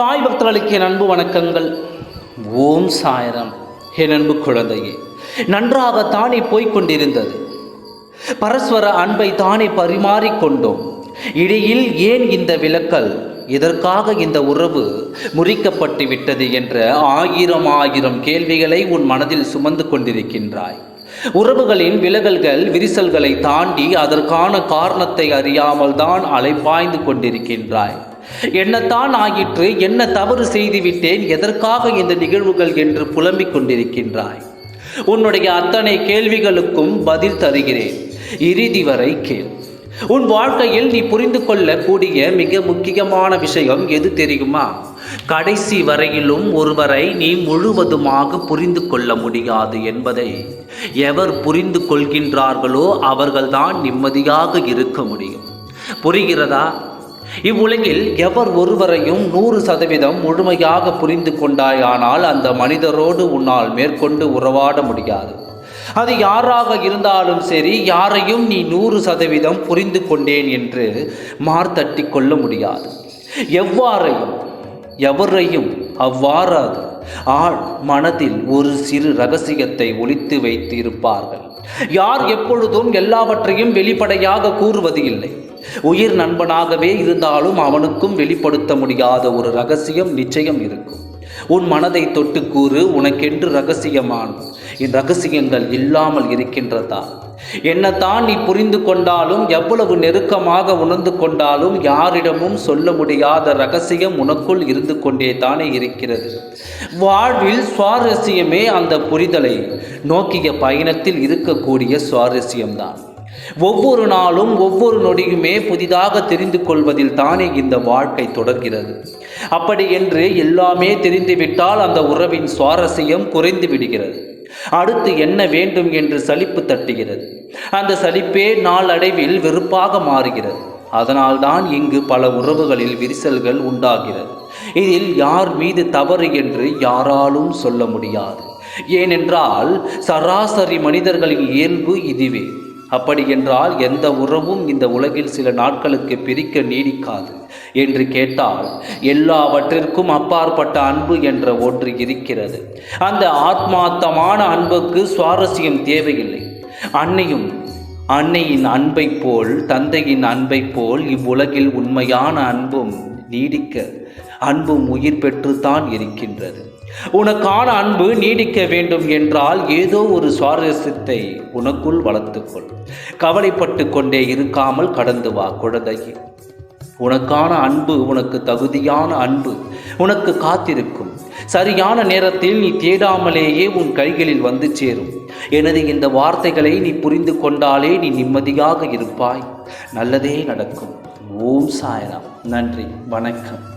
சாய் பக்தர்களுக்கு என் அன்பு வணக்கங்கள். ஓம் சாயரம். என் அன்பு குழந்தையே நன்றாக தானே போய்க் கொண்டிருந்தது பரஸ்பர அன்பை தானே பரிமாறிக்கொண்டோம். இடையில் ஏன் இந்த விலக்கல்? இதற்காக இந்த உறவு முறிக்கப்பட்டு விட்டது என்ற ஆயிரம் ஆயிரம் கேள்விகளை உன் மனதில் சுமந்து கொண்டிருக்கின்றாய். உறவுகளின் விலகல்கள் விரிசல்களை தாண்டி அதற்கான காரணத்தை அறியாமல் தான் அலைப்பாய்ந்து கொண்டிருக்கின்றாய். என்னத்தான் ஆயிற்று என்ன தவறு செய்துவிட்டேன் எதற்காக இந்த நிகழ்வுகள் என்று புலம்பிக் கொண்டிருக்கின்றாய்? உன்னுடைய அத்தனை கேள்விகளுக்கும் பதில் தருகிறேன். இறுதி வரை கேள். உன் வாழ்க்கையில் நீ புரிந்து கொள்ளக்கூடிய மிக முக்கியமான விஷயம் எது தெரியுமா? கடைசி வரையிலும் ஒருவரை நீ முழுவதுமாக புரிந்து கொள்ள முடியாது என்பதை. எவர் புரிந்து கொள்கின்றார்களோ அவர்கள்தான் நிம்மதியாக இருக்க முடியும். புரிகிறதா? இவ்வுலகில் எவர் ஒருவரையும் நூறு சதவீதம் முழுமையாக புரிந்து கொண்டாயானால் அந்த மனிதரோடு உன்னால் மேற்கொண்டு உறவாட முடியாது. அது யாராக இருந்தாலும் சரி யாரையும் நீ நூறு சதவீதம் புரிந்து கொண்டேன் என்று மார்த்தட்டி கொள்ள முடியாது. எவ்வாறையும் எவரையும் அவ்வாறாது. ஆள் மனதில் ஒரு சிறு ரகசியத்தை ஒழித்து வைத்து இருப்பார்கள் யார் எப்பொழுதும் எல்லாவற்றையும் வெளிப்படையாக கூறுவது இல்லை. உயிர் நண்பனாகவே இருந்தாலும் அவனுக்கும் வெளிப்படுத்த முடியாத ஒரு ரகசியம் நிச்சயம் இருக்கும். உன் மனதை தொட்டு கூறு உனக்கென்று ரகசியமான. இந்த ரகசியங்கள் இல்லாமல் இருக்கின்றதா? என்னத்தான் நீ புரிந்து கொண்டாலும் எவ்வளவு நெருக்கமாக உணர்ந்து கொண்டாலும் யாரிடமும் சொல்ல முடியாத ரகசியம் உனக்குள் இருந்து கொண்டே தானே இருக்கிறது. வாழ்வில் சுவாரஸ்யமே அந்த புரிதலை நோக்கிய பயணத்தில் இருக்கக்கூடிய சுவாரஸ்யம்தான். ஒவ்வொரு நாளும் ஒவ்வொரு நொடியுமே புதிதாக தெரிந்து கொள்வதில் தானே இந்த வாழ்க்கை தொடர்கிறது. அப்படி என்று எல்லாமே தெரிந்துவிட்டால் அந்த உறவின் சுவாரஸ்யம் குறைந்து விடுகிறது. அடுத்து என்ன வேண்டும் என்று சலிப்பு தட்டுகிறது. அந்த சலிப்பே நாளடைவில் வெறுப்பாக மாறுகிறது. அதனால்தான் இங்கு பல உறவுகளில் விரிசல்கள் உண்டாகிறது. இதில் யார் மீது தவறு என்று யாராலும் சொல்ல முடியாது. ஏனென்றால் சராசரி மனிதர்களின் இயல்பு இதுவே. அப்படி என்றால் எந்த உறவும் இந்த உலகில் சில நாட்களுக்கு பிரிக்க நீடிக்காது என்று கேட்டால் எல்லாவற்றிற்கும் அப்பாற்பட்ட அன்பு என்ற ஒன்று இருக்கிறது. அந்த ஆத்மார்த்தமான அன்புக்கு சுவாரஸ்யம் தேவையில்லை. அன்னையும் அன்னையின் அன்பை போல் தந்தையின் அன்பை போல் இவ்வுலகில் உண்மையான அன்பும் நீடிக்க அன்பும் உயிர் பெற்றுத்தான் இருக்கின்றது. உனக்கான அன்பு நீடிக்க வேண்டும் என்றால் ஏதோ ஒரு சுவாரஸ்யத்தை உனக்குள் வளர்த்துக்கொள். கவலைப்பட்டு கொண்டே இருக்காமல் கடந்து வா குழந்தையே. உனக்கான அன்பு உனக்கு தகுதியான அன்பு உனக்கு காத்திருக்கும். சரியான நேரத்தில் நீ தேடாமலேயே உன் கைகளில் வந்து சேரும். எனது இந்த வார்த்தைகளை நீ புரிந்து கொண்டாலே நீ நிம்மதியாக இருப்பாய். நல்லதே நடக்கும். ஓம் சாயராம். நன்றி. வணக்கம்.